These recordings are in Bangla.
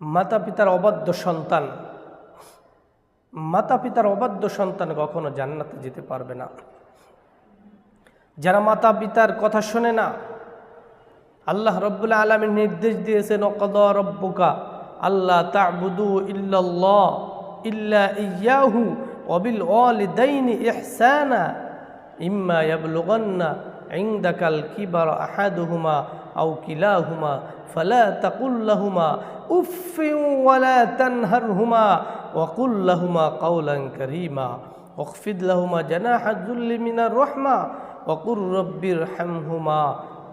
মাতা পিতার অবাধ্য সন্তান। মাতা পিতার অবাধ্য সন্তান কখনো জান্নাতে যেতে পারবে না। যারা মাতা পিতার কথা শোনে না, আল্লাহ রব্বুল্লাহ আলমীর নির্দেশ দিয়েছেন অকদ রব্বুকা আল্লাহ তাবুদু ইল্লাল্লাহ ইল্লা ইয়াহু অবিল অল ওয়ালিদাইনি ইহসানা ইম্মা ইয়াবলুগান্না ইনদাকাল কিবার আহাদুহুমা আউ কিলাহুমা, ফালা তাকুল্লাহুমা উফিউলা তানহারহুমা, ওয়াকুল্লাহুমা কাউলান করিমা ওকফিদুমা জানা হাজুল্লিমিনা রহমা ওকুর রব্বির হামহুমা,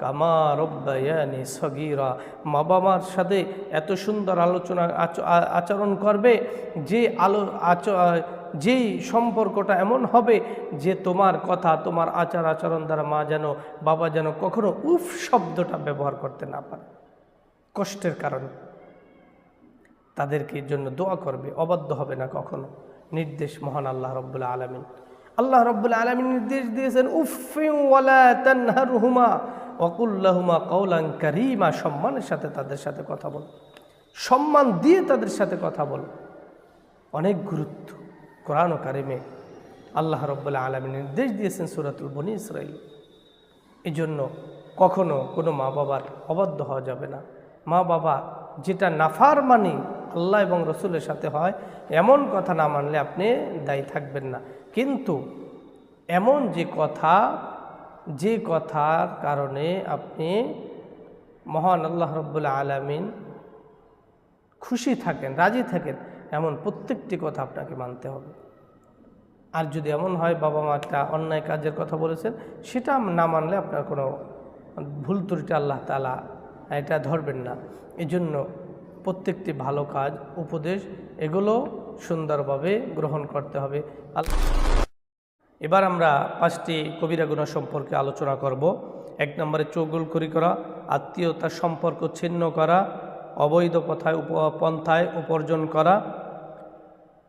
কামা রব্বায়ানি সগিরা। মা বাবার সাথে এত সুন্দর আলোচনা আচরণ করবে যে আলো, আচ যেই সম্পর্কটা এমন হবে যে তোমার কথা, তোমার আচার আচরণ দ্বারা মা যেন, বাবা যেন কখনো উফ শব্দটা ব্যবহার করতে না পারে। কষ্টের কারণে। তাদেরকে জন্য দোয়া করবে, অবাধ্য হবে না কখনো। নির্দেশ মহান আল্লাহ রব্বুল আলমিন। আল্লাহ রব্বুল আলমিন নির্দেশ দিয়েছেন তানহারহুমা ওয়াকুল্লাহুমা কৌলাং কারিমা। সম্মানের সাথে তাদের সাথে কথা বল। সম্মান দিয়ে তাদের সাথে কথা বল। অনেক গুরুত্ব। কোরআন ও কারিমে আল্লাহ রব্বুল আলমিন নির্দেশ দিয়েছেন সুরাতুল বনি ইসরাইল এই জন্য কখনো কোনো মা বাবার অবাধ্য হওয়া যাবে না। মা বাবা যেটা নাফার মানি আল্লাহ এবং রসুলের সাথে হয়, এমন কথা না মানলে আপনি দায়ী থাকবেন না। কিন্তু এমন যে কথা, যে কথার কারণে আপনি মহান আল্লাহ রব্বুল্লা আলামিন খুশি থাকেন, রাজি থাকেন, এমন প্রত্যেকটি কথা আপনাকে মানতে হবে। আর যদি এমন হয়, বাবা মা একটা অন্যায় কাজের কথা বলেছেন, সেটা না মানলে আপনার কোনো ভুল ত্রুটি আল্লাহ তালা এটা ধরবেন না। এই জন্য প্রত্যেকটি ভালো কাজ, উপদেশ, এগুলো সুন্দরভাবে গ্রহণ করতে হবে। এবার আমরা পাঁচটি কবিরা গুণা সম্পর্কে আলোচনা করব। এক নম্বরে চৌগুলখড়ি করা, আত্মীয়তার সম্পর্ক ছিন্ন করা অবৈধ পথায় উপ, পন্থায় উপার্জন করা,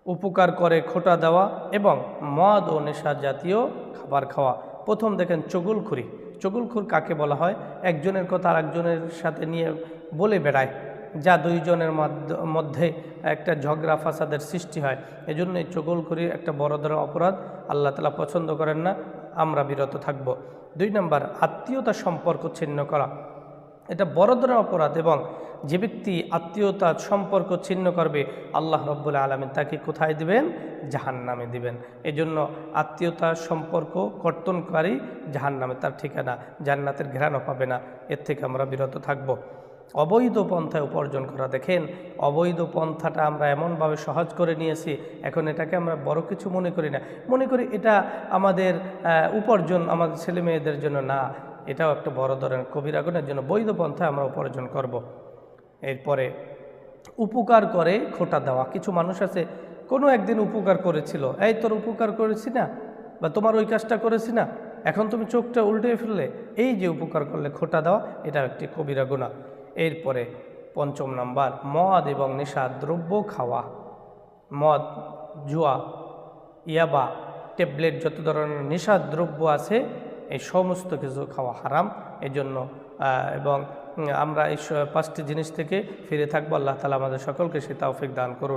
উপকার করে খোটা দেওয়া এবং মদ ও নেশা জাতীয় খাবার খাওয়া। প্রথম দেখেন চগুলখুরি। চগুলখুর কাকে বলা হয়? একজনের কথা আর একজনের সাথে নিয়ে বলে বেড়ায়, যা দুইজনের মাধ্য- মধ্যে একটা ঝগড়া ফাসাদের সৃষ্টি হয়। এজন্য এই চগুলখুরি একটা বড় ধরনের অপরাধ আল্লাহ তালা পছন্দ করেন না, আমরা বিরত থাকব। দুই নম্বর, আত্মীয়তা সম্পর্ক ছিন্ন করা। এটা বড় ধরনের অপরাধ এবং যে ব্যক্তি আত্মীয়তার সম্পর্ক ছিন্ন করবে, আল্লাহ রব্বুল আলমিন তাকে কোথায় দিবেন? জাহান নামে দিবেন। এজন্য আত্মীয়তার সম্পর্ক কর্তনকারী জাহান নামে তার ঠিকানা জান্নাতের ঘেরানো পাবে না। এর থেকে আমরা বিরত থাকব। অবৈধ পন্থায় উপার্জন করা, দেখেন, অবৈধ পন্থাটা আমরা এমনভাবে সহজ করে নিয়েছি, এখন এটাকে আমরা বড় কিছু মনে করি না। মনে করি এটা আমাদের উপার্জন আমাদের ছেলে মেয়েদের জন্য না, এটাও একটা বড় ধরনের কবিরাগুনের জন্য। বৈধ পন্থায় আমরা উপার্জন করব। এরপরে উপকার করে খোটা দেওয়া। কিছু মানুষ আছে, কোনো একদিন উপকার করেছিল, এই তোর উপকার করেছি না বা তোমার ওই কাজটা করেছি না, এখন তুমি চোখটা উল্টে ফেললে, এই যে উপকার করলে খোটা দেওয়া এটা একটি কবিরা গুণা এরপরে পঞ্চম নাম্বার, মদ এবং নেশার দ্রব্য খাওয়া। মদ, জুয়া, ইয়াবা, ট্যাবলেট, যত ধরনের নেশার দ্রব্য আছে এই সমস্ত কিছু খাওয়া হারাম এজন্য জন্য এবং আমরা এই পাঁচটি জিনিস থেকে ফিরে থাকব। আল্লাহ তালা আমাদের সকলকে সে তাওফিক দান করুন।